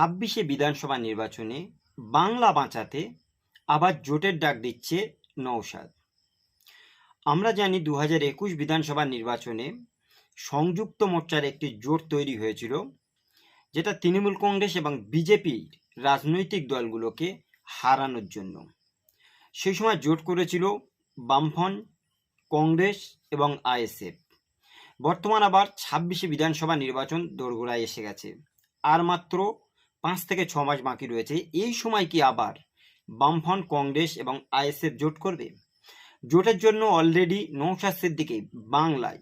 ছাব্বিশে বিধানসভা নির্বাচনে বাংলা বাঁচাতে আবার জোটের ডাক দিচ্ছে নৌসাদ আমরা জানি দু হাজার একুশ বিধানসভা নির্বাচনে সংযুক্ত মোর্চার একটি জোট তৈরি হয়েছিল, যেটা তৃণমূল কংগ্রেস এবং বিজেপির রাজনৈতিক দলগুলোকে হারানোর জন্য। সেই সময় জোট করেছিল বামফ্রন্ট, কংগ্রেস এবং আইএসএফ। বর্তমান আবার ছাব্বিশে বিধানসভা নির্বাচন দোরগোড়ায় এসে গেছে। আর মাত্র পাঁচ থেকে ছ মাস বাকি রয়েছে। এই সময় কি আবার বামফ্রন্ট কংগ্রেস এবং আইএসএফ জোট করবে? জোটের জন্য অলরেডি নৌশাদ সিদ্দিকি বাংলায়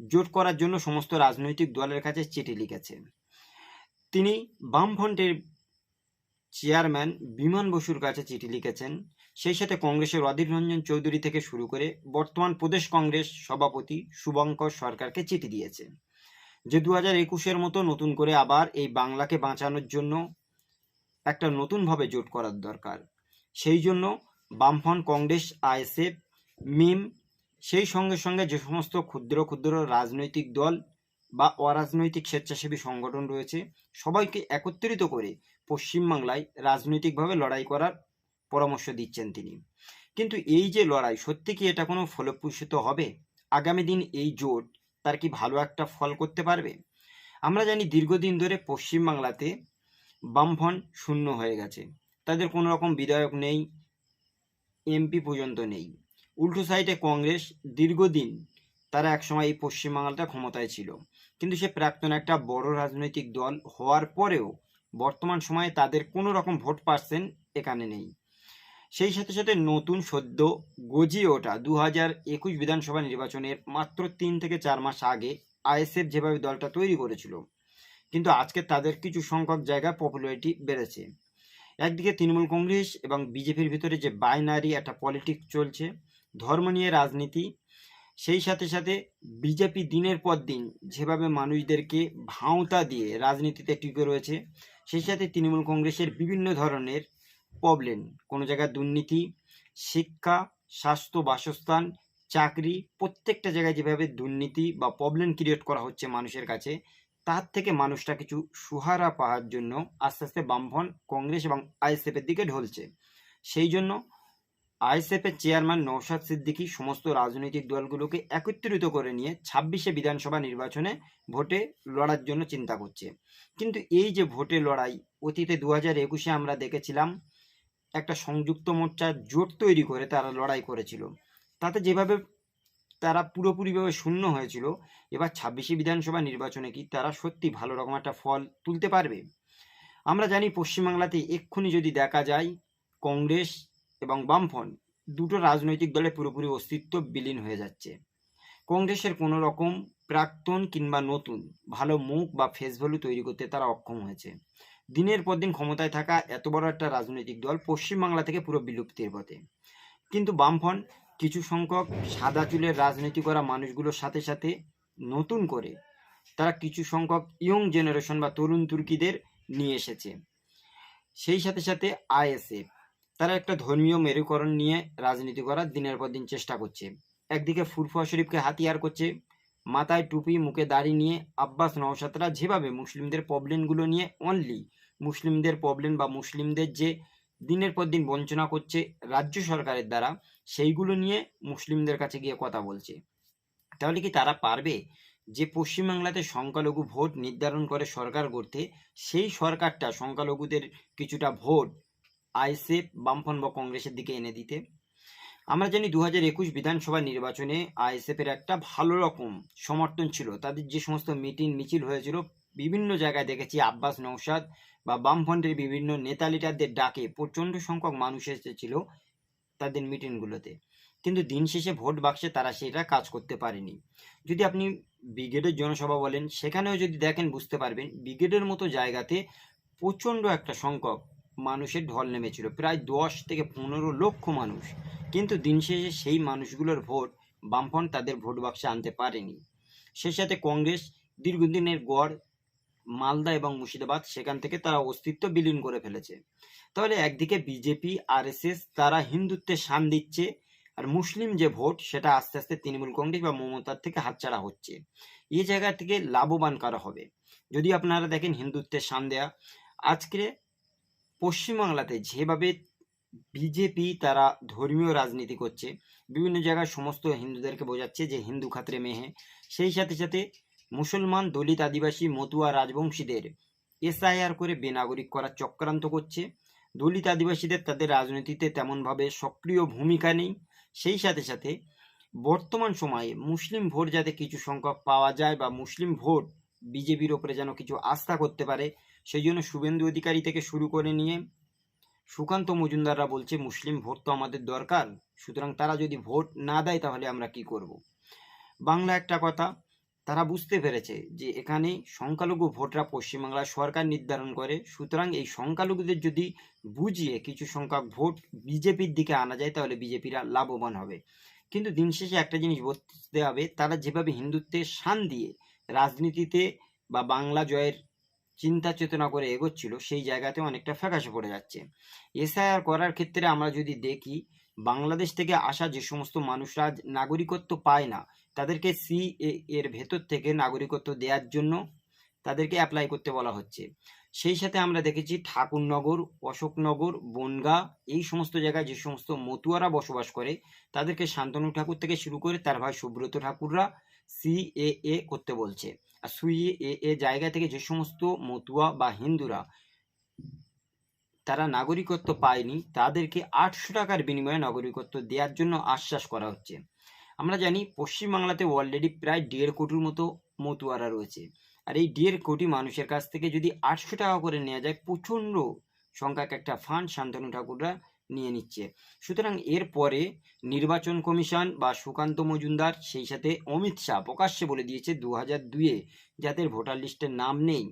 জোট করার জন্য সমস্ত রাজনৈতিক দলের কাছে চিঠি লিখেছেন তিনি বামফ্রন্টের চেয়ারম্যান বিমান বসুর কাছে চিঠি লিখেছেন। সেই সাথে কংগ্রেসের অধীর রঞ্জন চৌধুরী থেকে শুরু করে বর্তমান প্রদেশ কংগ্রেস সভাপতি শুভঙ্কর সরকারকে চিঠি দিয়েছে। যে দু হাজার একুশের মতো নতুন করে আবার এই বাংলাকে বাঁচানোর জন্য একটা নতুনভাবে জোট করার দরকার। সেই জন্য বামফ্রন্ট, কংগ্রেস, আইএসএফ, মিম, সেই সঙ্গে সঙ্গে যে সমস্ত ক্ষুদ্র ক্ষুদ্র রাজনৈতিক দল বা অরাজনৈতিক স্বেচ্ছাসেবী সংগঠন রয়েছে, সবাইকে একত্রিত করে পশ্চিমবাংলায় রাজনৈতিকভাবে লড়াই করার পরামর্শ দিচ্ছেন তিনি। কিন্তু এই যে লড়াই, সত্যি কি এটা কোনো ফলপ্রসূত হবে? আগামী দিন এই জোট তার কি ভালো একটা ফল করতে পারবে? আমরা জানি দীর্ঘদিন ধরে পশ্চিমবাংলাতে বামফ্রন্ট শূন্য হয়ে গেছে। তাদের কোনো রকম বিধায়ক নেই এমপি পর্যন্ত নেই। উল্টো সাইডে কংগ্রেস দীর্ঘদিন তারা একসময় এই পশ্চিমবাংলাটা ক্ষমতায় ছিল। কিন্তু সে প্রাক্তন একটা বড় রাজনৈতিক দল হওয়ার পরেও বর্তমান সময়ে তাদের কোনো রকম ভোট পার্সেন্ট এখানে নেই। সেই সাথে সাথে নতুন সদ্য গজিয়ে ওঠা দু হাজার একুশ বিধানসভা নির্বাচনের মাত্র তিন থেকে চার মাস আগে আইএসএফ যেভাবে দলটা তৈরি করেছিল, কিন্তু আজকে তাদের কিছু সংখ্যক জায়গায় পপুলারিটি বেড়েছে। একদিকে তৃণমূল কংগ্রেস এবং বিজেপির ভিতরে যে বাইনারি একটা পলিটিক্স চলছে, ধর্ম নিয়ে রাজনীতি, সেই সাথে সাথে বিজেপি দিনের পর দিন যেভাবে মানুষদেরকে ভাঁওতা দিয়ে রাজনীতিতে টিকে রয়েছে, সেই সাথে তৃণমূল কংগ্রেসের বিভিন্ন ধরনের প্রবলেম কোনো জায়গায় দুর্নীতি, শিক্ষা, স্বাস্থ্য, বাসস্থান, চাকরি, প্রত্যেকটা জায়গায় যেভাবে দুর্নীতি বা প্রবলেম ক্রিয়েট করা হচ্ছে মানুষের কাছে, তার থেকে মানুষটা কিছু সুহারা পাওয়ার জন্য আস্তে আস্তে বামফ্রন্ট, কংগ্রেস এবং আইএসএফের দিকে ঢলছে। সেই জন্য আইএসএফের চেয়ারম্যান নৌশাদ সিদ্দিকি সমস্ত রাজনৈতিক দলগুলোকে একত্রিত করে নিয়ে ছাব্বিশে বিধানসভা নির্বাচনে ভোটে লড়ার জন্য চিন্তা করছে। কিন্তু এই যে ভোটে লড়াই, অতীতে দু হাজার একুশে আমরা দেখেছিলাম একটা সংযুক্ত মোর্চার জোট তৈরি করে তারা লড়াই করেছিল। তাতে যেভাবে তারা পুরোপুরিভাবে শূন্য হয়েছিল, এবার ছাব্বিশে বিধানসভা নির্বাচনে কি তারা সত্যি ভালো রকম একটা ফল তুলতে পারবে? আমরা জানি পশ্চিমবাংলাতে এক্ষুনি যদি দেখা যায়, কংগ্রেস এবং বামফ্রন্ট দুটো রাজনৈতিক দলে পুরোপুরি অস্তিত্ব বিলীন হয়ে যাচ্ছে। কংগ্রেসের কোনো রকম প্রাক্তন কিংবা নতুন ভালো মুখ বা ফেস ভ্যালু তৈরি করতে তারা অক্ষম হয়েছে। দিনের পর দিন ক্ষমতায় থাকা এত বড় একটা রাজনৈতিক দল পশ্চিমবাংলা থেকে পুরো বিলুপ্তির পথে। কিন্তু বামফ্রন্ট কিছু সংখ্যক সাদা চুলের রাজনীতি করা মানুষগুলোর সাথে সাথে নতুন করে তারা কিছু সংখ্যক ইয়ং জেনারেশন বা তরুণ তুর্কিদের নিয়ে এসেছে। সেই সাথে সাথে আইএসএফ, তারা একটা ধর্মীয় মেরুকরণ নিয়ে রাজনীতি করার দিনের পর দিন চেষ্টা করছে। একদিকে ফুরফুয়া শরীফকে হাতিয়ার করছে মাথায় টুপি, মুখে দাড়ি নিয়ে আব্বাস নওশাতরা যেভাবে মুসলিমদের প্রবলেমগুলো নিয়ে অনলি মুসলিমদের প্রবলেম বা মুসলিমদের যে দিনের পর দিন বঞ্চনা করছে রাজ্য সরকারের দ্বারা, সেইগুলো নিয়ে মুসলিমদের কাছে গিয়ে কথা বলছে। তাহলে কি তারা পারবে যে পশ্চিমবাংলাতে সংখ্যালঘু ভোট নির্ধারণ করে সরকার করতে সেই সরকারটা সংখ্যালঘুদের কিছুটা ভোট আইএসএফ বামফন বা কংগ্রেসের দিকে এনে দিতে। আমরা জানি দু হাজার একুশ বিধানসভা নির্বাচনে আইএসএফের একটা ভালো রকম সমর্থন ছিল। তাদের যে সমস্ত মিটিং মিছিল হয়েছিল, বিভিন্ন জায়গায় দেখেছি আব্বাস নৌসাদ বা বামফ্রন্টের বিভিন্ন নেতা লিডারদের ডাকে প্রচণ্ড সংখ্যক মানুষ এসেছিল তাদের মিটিংগুলোতে। কিন্তু দিন শেষে ভোট বাক্সে তারা সেটা কাজ করতে পারেনি। যদি আপনি ব্রিগেডের জনসভা বলেন, সেখানেও যদি দেখেন, বুঝতে পারবেন, ব্রিগেডের মতো জায়গাতে প্রচণ্ড একটা সংখ্যক মানুষের ঢল নেমেছিল। প্রায় দশ থেকে পনেরো লক্ষ মানুষ। কিন্তু দিন শেষে সেই মানুষগুলোর ভোট বামফ্রন্ট তাদের ভোট বাক্সে আনতে পারেনি। সেই সাথে কংগ্রেস দীর্ঘদিনের গড়, মালদা এবং মুর্শিদাবাদ, সেখান থেকে তারা অস্তিত্ব বিলীন করে ফেলেছে। তাহলে একদিকে বিজেপি, আরএসএস তারা হিন্দুত্বের শান দিচ্ছে, আর মুসলিম যে ভোট, সেটা আস্তে আস্তে তৃণমূল কংগ্রেস বা মমতার থেকে হাতছাড়া হচ্ছে। এই জায়গা থেকে লাভবান কারা হবে? যদি আপনারা দেখেন হিন্দুত্বের শান দেয়া, আজকে পশ্চিমবাংলাতে যেভাবে বিজেপি তারা ধর্মীয় রাজনীতি করছে, বিভিন্ন জায়গায় সমস্ত হিন্দুদেরকে বোঝাচ্ছে যে হিন্দু খাতরে মেহে সেই সাথে সাথে মুসলমান দলিত আদিবাসী মতুয়া রাজবংশীদের এসআইআর করে বেনাগরিক করার চক্রান্ত করছে। দলিত আদিবাসীদের তাদের রাজনীতিতে তেমনভাবে সক্রিয় ভূমিকা নেই। সেই সাথে সাথে বর্তমান সময়ে মুসলিম ভোট যাতে কিছু সংখ্যক পাওয়া যায় বা মুসলিম ভোট বিজেপির ওপরে যেন কিছু আস্থা করতে পারে সেই জন্য শুভেন্দু অধিকারী থেকে শুরু করে নিয়ে সুকান্ত মজুমদাররা বলছে, মুসলিম ভোট তো আমাদের দরকার। সুতরাং তারা যদি ভোট না দেয় তাহলে আমরা কি করব? বাংলা একটা কথা, তারা বুঝতে পেরেছে যে এখানে সংখ্যালঘু ভোটরা পশ্চিমবাংলার সরকার নির্ধারণ করে। সুতরাং এই সংখ্যালঘুদের যদি বুঝিয়ে কিছু সংখ্যক ভোট বিজেপির দিকে আনা যায়, তাহলে বিজেপিরা লাভবান হবে। কিন্তু দিন শেষে একটা জিনিস বুঝতে হবে, তারা যেভাবে হিন্দুত্বের শান দিয়ে রাজনীতিতে বা বাংলা জয়ের চিন্তা চেতনা করে এগোচ্ছিল, সেই জায়গাতে অনেকটা ফ্যাকাশে পড়ে যাচ্ছে। এসআইআর করার ক্ষেত্রে আমরা যদি দেখি, বাংলাদেশ থেকে আসা যে সমস্ত মানুষরা নাগরিকত্ব পায় না, তাদেরকে সি এর ভেতর থেকে নাগরিকত্ব দেওয়ার জন্য তাদেরকে অ্যাপ্লাই করতে বলা হচ্ছে। সেই সাথে আমরা দেখেছি ঠাকুরনগর, অশোকনগর, বনগা, এই সমস্ত জায়গায় যে সমস্ত মতুয়ারা বসবাস করে, তাদেরকে শান্তনু ঠাকুর থেকে শুরু করে তার ভাই সুব্রত ঠাকুররা সিএএ করতে বলছে। আর সুই এ এ জায়গা থেকে যে সমস্ত মতুয়া বা হিন্দুরা তারা নাগরিকত্ব পায়নি, তাদেরকে আটশো টাকার বিনিময়ে নাগরিকত্ব দেওয়ার জন্য আশ্বাস করা হচ্ছে। আমরা জানি পশ্চিমবাংলাতে অলরেডি প্রায় দেড় কোটির মতো মতুয়ারা রয়েছে। আর এই দেড় কোটি মানুষের কাছ থেকে যদি আটশো টাকা করে নেওয়া যায়, প্রচণ্ড সংখ্যক একটা ফান্ড শান্তনু ঠাকুররা নিয়ে নিচ্ছে। সুতরাং এরপরে নির্বাচন কমিশন বা সুকান্ত মজুমদার, সেই সাথে অমিত শাহ প্রকাশ্যে বলে দিয়েছে দু হাজার দুয়ে যাদের ভোটার লিস্টের নাম নেই।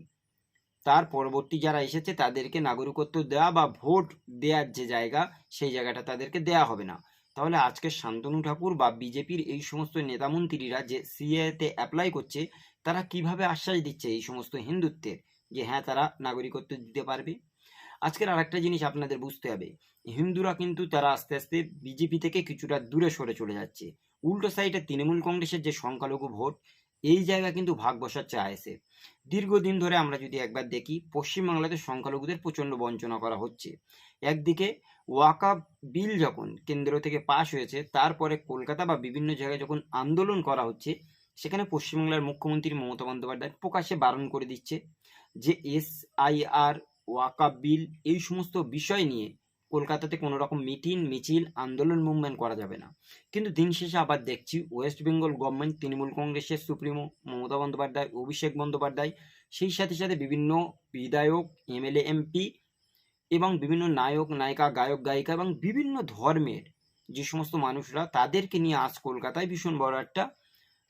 তার পরবর্তী যারা এসেছে তাদেরকে নাগরিকত্ব দেওয়া বা ভোট দেওয়ার যে জায়গা, সেই জায়গাটা তাদেরকে দেয়া হবে না। তাহলে আজকে শান্তনু ঠাকুর বা বিজেপির এই সমস্ত নেতামন্ত্রীরা যে সিএতে অ্যাপ্লাই করছে, তারা কীভাবে আশ্বাস দিচ্ছে এই সমস্ত হিন্দুত্বের? যে হ্যাঁ তারা নাগরিকত্ব দিতে পারবে। আজকের আরেকটা জিনিস আপনাদের বুঝতে হবে। হিন্দুরা কিন্তু তারা আস্তে আস্তে বিজেপি থেকে কিছুটা দূরে সরে চলে যাচ্ছে। উল্টো সাইডে তৃণমূল কংগ্রেসের যে সংখ্যালঘু ভোট, এই জায়গা কিন্তু ভাগ বসাচ্ছে আইএসএ দীর্ঘদিন ধরে আমরা যদি একবার দেখি, পশ্চিমবাংলাতে সংখ্যালঘুদের প্রচণ্ড বঞ্চনা করা হচ্ছে। একদিকে ওয়াকা বিল যখন কেন্দ্র থেকে পাশ হয়েছে, তারপরে কলকাতা বা বিভিন্ন জায়গায় যখন আন্দোলন করা হচ্ছে, সেখানে পশ্চিমবাংলার মুখ্যমন্ত্রী মমতা বন্দ্যোপাধ্যায় প্রকাশ্যে বারণ করে দিচ্ছে যে S I R Waqf bill, এই সমস্ত বিষয় নিয়ে কলকাতাতে কোনো রকম মিটিং, মিছিল, আন্দোলন, মুভমেন্ট করা যাবে না। কিন্তু দিন শেষে আবার দেখছি ওয়েস্ট বেঙ্গল গভর্নমেন্ট তৃণমূল কংগ্রেসের সুপ্রিমো মমতা বন্দ্যোপাধ্যায়, অভিষেক বন্দ্যোপাধ্যায়, সেই সাথে সাথে বিভিন্ন বিধায়ক, এমএলএ, এমপি এবং বিভিন্ন নায়ক, নায়িকা, গায়ক, গায়িকা এবং বিভিন্ন ধর্মের যে সমস্ত মানুষরা, তাদেরকে নিয়ে আজ কলকাতায় ভীষণ বড় একটা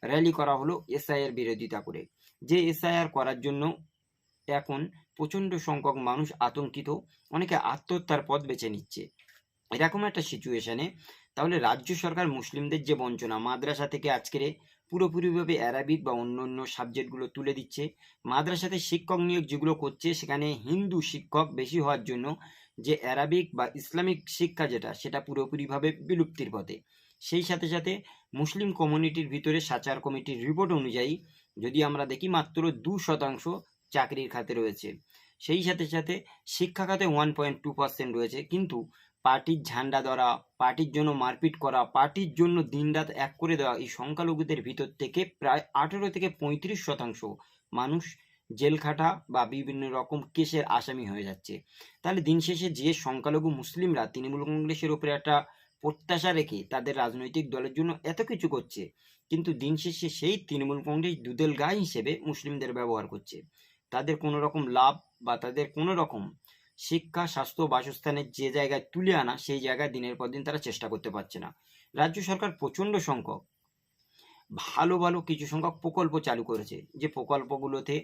র্যালি করা হলো এসআইআর বিরোধিতা করে। যে এসআইআর করার জন্য এখন প্রচণ্ড সংখ্যক মানুষ আতঙ্কিত, অনেকে আত্মহত্যার পথ বেছে নিচ্ছে। এরকম একটা সিচুয়েশানে তাহলে রাজ্য সরকার মুসলিমদের যে বঞ্চনা, মাদ্রাসা থেকে আজকের পুরোপুরিভাবে অ্যারাবিক বা অন্য অন্য সাবজেক্টগুলো তুলে দিচ্ছে, মাদ্রাসাতে শিক্ষক নিয়োগ যেগুলো করছে, সেখানে হিন্দু শিক্ষক বেশি হওয়ার জন্য যে অ্যারাবিক বা ইসলামিক শিক্ষা যেটা, সেটা পুরোপুরিভাবে বিলুপ্তির পথে। সেই সাথে সাথে মুসলিম কমিউনিটির ভিতরে সাচার কমিটির রিপোর্ট অনুযায়ী যদি আমরা দেখি মাত্র দু শতাংশ চাকরির খাতে রয়েছে। সেই সাথে সাথে শিক্ষা খাতে ওয়ান পয়েন্ট টু পার্সেন্ট রয়েছে। কিন্তু পার্টির ঝান্ডা ধরা, পার্টির জন্য মারপিট করা, পার্টির জন্য দিনরাত এক করে দেওয়া, এই সংখ্যালঘুদের ভিতর থেকে প্রায় আঠেরো থেকে পঁয়ত্রিশ শতাংশ মানুষ জেল খাটা বা বিভিন্ন রকম কেসের আসামি হয়ে যাচ্ছে। তাহলে দিন শেষে যে সংখ্যালঘু মুসলিমরা তৃণমূল কংগ্রেসের উপরে একটা প্রত্যাশা রেখে তাদের রাজনৈতিক দলের জন্য এত কিছু করছে, কিন্তু দিন শেষে সেই তৃণমূল কংগ্রেস দুদেল গায়ে হিসেবে মুসলিমদের ব্যবহার করছে। তাদের কোনো রকম লাভ বা তাদের কোনো রকম শিক্ষা, স্বাস্থ্য, বাসস্থানের যে জায়গায় তুলে আনা, সেই জায়গায় দিনের পর দিন তারা চেষ্টা করতে পারছে না। রাজ্য সরকার প্রচণ্ড সংখ্যক, ভালো ভালো কিছু সংখ্যক প্রকল্প চালু করেছে। যে প্রকল্পগুলোতে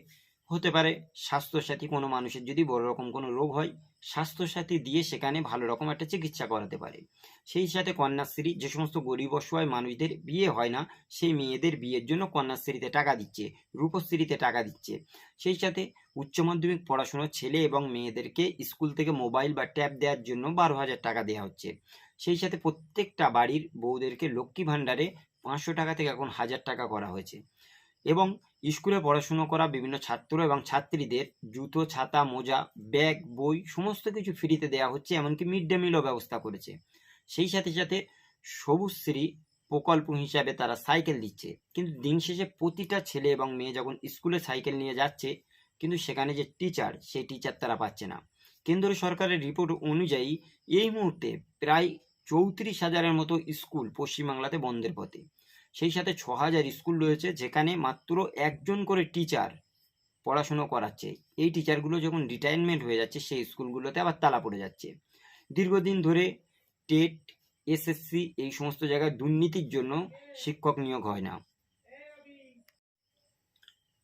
হতে পারে স্বাস্থ্যসাথী কোনো মানুষের যদি বড় রকম কোনো রোগ হয়, স্বাস্থ্যসাথী দিয়ে সেখানে ভালো রকম একটা চিকিৎসা করাতে পারে। সেই সাথে কন্যাশ্রী যে সমস্ত গরিব অসহায় মানুষদের বিয়ে হয় না, সেই মেয়েদের বিয়ের জন্য কন্যাশ্রীতে টাকা দিচ্ছে, রূপশ্রীতে টাকা দিচ্ছে। সেই সাথে উচ্চ মাধ্যমিক পড়াশোনার ছেলে এবং মেয়েদেরকে স্কুল থেকে মোবাইল বা ট্যাব দেওয়ার জন্য বারো হাজার টাকা দেওয়া হচ্ছে। সেই সাথে প্রত্যেকটা বাড়ির বউদেরকে লক্ষ্মী ভাণ্ডারে পাঁচশো টাকা থেকে এখন হাজার টাকা করা হয়েছে। এবং স্কুলে পড়াশুনো করা বিভিন্ন ছাত্র এবং ছাত্রীদের জুতো, ছাতা, মোজা, ব্যাগ, বই সমস্ত কিছু ফ্রিতে দেওয়া হচ্ছে, এমনকি মিড ডে মিলও ব্যবস্থা করেছে। সেই সাথে সাথে সবুজশ্রী প্রকল্প হিসাবে তারা সাইকেল দিচ্ছে। কিন্তু দিন শেষে প্রতিটা ছেলে এবং মেয়ে যখন স্কুলে সাইকেল নিয়ে যাচ্ছে, কিন্তু সেখানে যে টিচার, সেই টিচার তারা পাচ্ছে না। কেন্দ্র সরকারের রিপোর্ট অনুযায়ী এই মুহূর্তে প্রায় চৌত্রিশ হাজারের মতো স্কুল পশ্চিমবাংলাতে বন্ধের পথে। সেই সাথে ছ হাজার স্কুল রয়েছে, যেখানে মাত্র একজন করে টিচার পড়াশুনো করাচ্ছে। এই টিচারগুলো যখন রিটায়ারমেন্ট হয়ে যাচ্ছে, সেই স্কুলগুলোতে আবার তালা পড়ে যাচ্ছে। দীর্ঘদিন ধরে টেট, এসএসসি এই সমস্ত জায়গায় দুর্নীতির জন্য শিক্ষক নিয়োগ হয় না।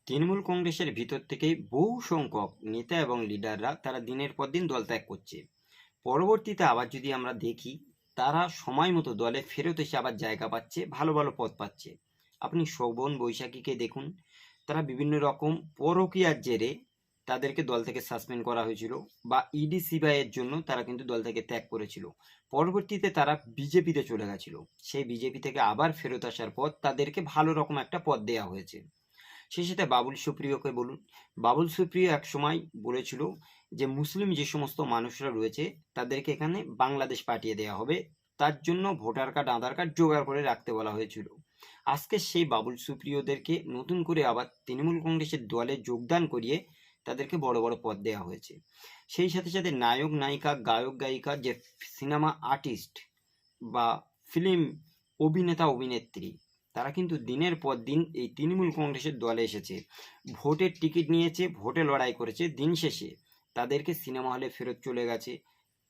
তৃণমূল কংগ্রেসের ভিতর থেকেই বহু সংখ্যক নেতা এবং লিডাররা তারা দিনের পর দিন দল ত্যাগ করছে। পরবর্তীতে আবার যদি আমরা দেখি তারা সময় মতো দলে ফেরত এসে আবার জায়গা পাচ্ছে, ভালো ভালো পদ পাচ্ছে। আপনি শোভন, বৈশাখীকে দেখুন। তারা বিভিন্ন রকম পরকিয়ার জেরে তাদেরকে দল থেকে সাসপেন্ড করা হয়েছিল বা ইডি সিবিআইয়ের জন্য তারা কিন্তু দল থেকে ত্যাগ করেছিল। পরবর্তীতে তারা বিজেপিতে চলে গেছিল। সেই বিজেপি থেকে আবার ফেরত আসার পর তাদেরকে ভালো রকম একটা পদ দেওয়া হয়েছে। সেই সাথে বাবুল সুপ্রিয়কে বলুন। বাবুল সুপ্রিয় এক সময় বলেছিল যে, মুসলিম যে সমস্ত মানুষরা রয়েছে, তাদেরকে এখানে বাংলাদেশ পাঠিয়ে দেওয়া হবে। তার জন্য ভোটার কার্ড, আধার কার্ড জোগাড় করে রাখতে বলা হয়েছিল। আজকে সেই বাবুল সুপ্রিয়দেরকে নতুন করে আবার তৃণমূল কংগ্রেসের দলে যোগদান করিয়ে তাদেরকে বড় বড় পদ দেওয়া হয়েছে। সেই সাথে সাথে নায়ক, নায়িকা, গায়ক, গায়িকা, যে সিনেমা আর্টিস্ট বা ফিল্ম অভিনেতা, অভিনেত্রী তারা কিন্তু দিনের পর দিন এই তৃণমূল কংগ্রেসের দলে এসেছে। ভোটের টিকিট নিয়েছে, ভোটে লড়াই করেছে, দিন শেষে তাদেরকে সিনেমা হলে ফেরত চলে গেছে।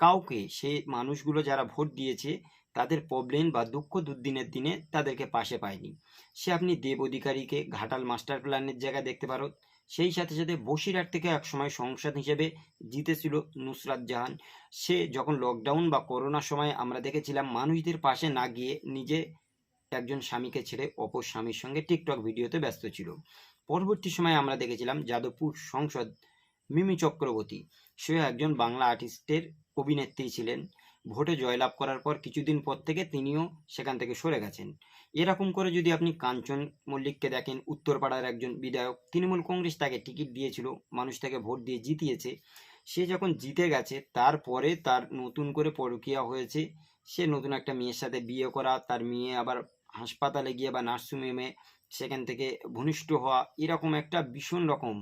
কাউকে সেই মানুষগুলো যারা ভোট দিয়েছে, তাদের প্রবলেম বা দুঃখ দুর্দিনের দিনে তাদেরকে পাশে পায়নি। সে আপনি দেব অধিকারীকে, ঘাটাল মাস্টার প্ল্যানের জায়গায় দেখতে পারো। সেই সাথে সাথে বসিরহাট থেকে একসময় সংসদ হিসেবে জিতেছিল নুসরাত জাহান। সে যখন লকডাউন বা করোনার সময় আমরা দেখেছিলাম, মানুষদের পাশে না গিয়ে নিজে একজন স্বামীকে ছেড়ে অপর স্বামীর সঙ্গে টিকটক ভিডিওতে ব্যস্ত ছিল। পরবর্তী সময়ে আমরা দেখেছিলাম যাদবপুর সংসদ মিমি চক্রবর্তী। সে একজন বাংলা আর্টিস্টের অভিনেত্রী ছিলেন। ভোটে জয়লাভ করার পর কিছুদিন পর থেকে তিনিও সেখান থেকে সরে গেছেন। এরকম করে যদি আপনি কাঞ্চন মল্লিককে দেখেন, উত্তরপাড়ার একজন বিধায়ক, তৃণমূল কংগ্রেস তাকে টিকিট দিয়েছিল, মানুষ তাকে ভোট দিয়ে জিতিয়েছে। সে যখন জিতে গেছে, তারপরে তার নতুন করে পরকীয়া হয়েছে। সে নতুন একটা মেয়ের সাথে বিয়ে করা, তার মেয়ে আবার হাসপাতালে গিয়ে বা নার্সিংহোমে সেখান থেকে ভূমিষ্ঠ হওয়া এরকম একটা ভীষণ রকম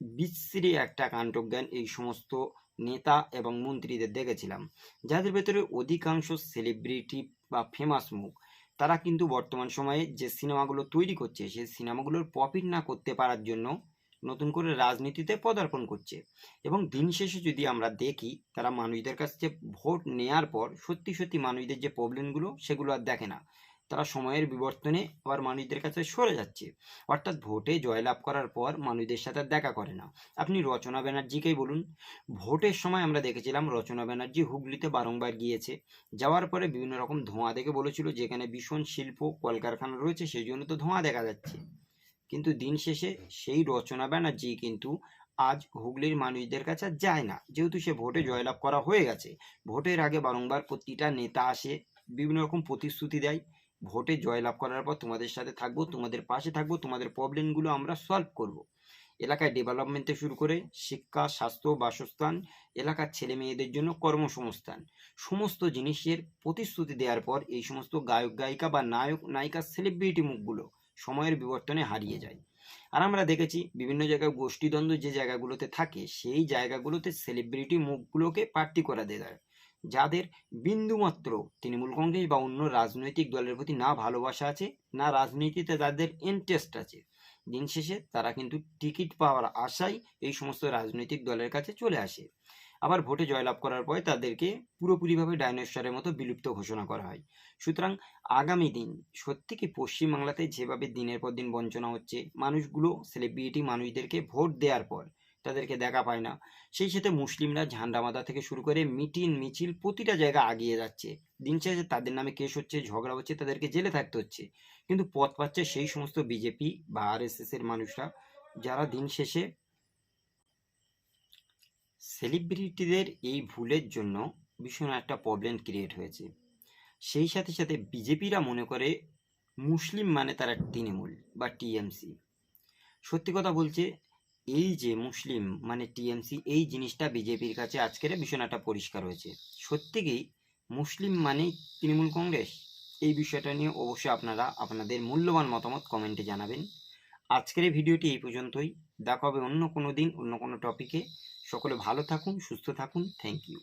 বিশ্রী একটা কাণ্ডজ্ঞান এই সমস্ত নেতা এবং মন্ত্রীদের দেখেছিলাম। যাদের ভেতরে অধিকাংশ সেলিব্রিটি বা ফেমাস মুখ, তারা কিন্তু বর্তমান সময়ে যে সিনেমাগুলো তৈরি করছে, সেই সিনেমাগুলোর প্রফিট না করতে পারার জন্য নতুন করে রাজনীতিতে পদার্পণ করছে। এবং দিন শেষে যদি আমরা দেখি, তারা মানুষদের কাছ ভোট নেয়ার পর সত্যি সত্যি মানুষদের যে প্রবলেমগুলো সেগুলো আর দেখে না। তারা সময়ের বিবর্তনে আবার মানুষদের কাছে সরে যাচ্ছে। অর্থাৎ ভোটে জয়লাভ করার পর মানুষদের সাথে দেখা করে না। আপনি রচনা ব্যানার্জিকেই বলুন। ভোটের সময় আমরা দেখেছিলাম রচনা ব্যানার্জি হুগলিতে বারংবার গিয়েছে। যাওয়ার পরে বিভিন্ন রকম ধোঁয়া দেখে বলেছিল, যেখানে ভীষণ শিল্প কলকারখানা রয়েছে সেই জন্য তো ধোঁয়া দেখা যাচ্ছে। কিন্তু দিন শেষে সেই রচনা ব্যানার্জি কিন্তু আজ হুগলির মানুষদের কাছে যায় না। যেহেতু সে ভোটে জয়লাভ করা হয়ে গেছে, ভোটের আগে বারংবার প্রতিটা নেতা আসে, বিভিন্ন রকম প্রতিশ্রুতি দেয়। ভোটে জয়লাভ করার পর তোমাদের সাথে থাকব, তোমাদের পাশে থাকব, তোমাদের প্রবলেমগুলো আমরা সলভ করব। এলাকায় ডেভেলপমেন্ট থেকে শুরু করে শিক্ষা, স্বাস্থ্য, বাসস্থান, এলাকার ছেলে মেয়েদের জন্য কর্মসংস্থান। সমস্ত জিনিসের প্রতিশ্রুতি দেওয়ার পর এই সমস্ত গায়ক, গায়িকা বা নায়ক, নায়িকা সেলিব্রিটি মুখগুলো সময়ের বিবর্তনে হারিয়ে যায়। আর আমরা দেখেছি বিভিন্ন জায়গায় গোষ্ঠীদ্বন্দ্ব যে জায়গাগুলোতে থাকে, সেই জায়গাগুলোতে সেলিব্রিটি মুখগুলোকে পার্টি করা দেয়। যাদের বিন্দুমাত্র তৃণমূল কংগ্রেস বা অন্য রাজনৈতিক দলের প্রতি না ভালোবাসা আছে, না রাজনীতিতে তাদের ইন্টারেস্ট আছে। দিন শেষে তারা কিন্তু টিকিট পাওয়ার আশায় এই সমস্ত রাজনৈতিক দলের কাছে চলে আসে। আবার ভোটে জয়লাভ করার পরে তাদেরকে পুরোপুরিভাবে ডাইনোসরের মতো বিলুপ্ত ঘোষণা করা হয়। সুতরাং আগামী দিন সত্যি কি পশ্চিমবাংলাতে যেভাবে দিনের পর দিন বঞ্চনা হচ্ছে, মানুষগুলো সেলিব্রিটি মানুষদেরকে ভোট দেওয়ার পর তাদেরকে দেখা পায় না। সেই সাথে মুসলিমরা ঝান্ডা মাথা থেকে শুরু করে মিটিং মিছিল প্রতিটা জায়গা আগিয়ে যাচ্ছে। দিন শেষে তাদের নামে কেস হচ্ছে, ঝগড়া হচ্ছে, তাদেরকে জেলে থাকতে হচ্ছে। কিন্তু পথ পাচ্ছে সেই সমস্ত বিজেপি বা আর এর মানুষরা যারা দিন শেষে সেলিব্রিটিদের এই ভুলের জন্য ভীষণ একটা প্রবলেম ক্রিয়েট হয়েছে। সেই সাথে সাথে বিজেপিরা মনে করে মুসলিম মানে তারা তৃণমূল বা টিএমসি সত্যি কথা বলছে এই যে মুসলিম মানে টিএমসি, এই জিনিসটা বিজেপির কাছে আজকের বিষয়টা পরিষ্কার হয়েছে। সত্যিকেই মুসলিম মানে তৃণমূল কংগ্রেস? এই বিষয়টা নিয়ে অবশ্যই আপনারা আপনাদের মূল্যবান মতামত কমেন্টে জানাবেন। আজকের এই ভিডিওটি এই পর্যন্তই। দেখা হবে অন্য কোনো দিন, অন্য কোনো টপিকে। সকলে ভালো থাকুন, সুস্থ থাকুন। Thank you.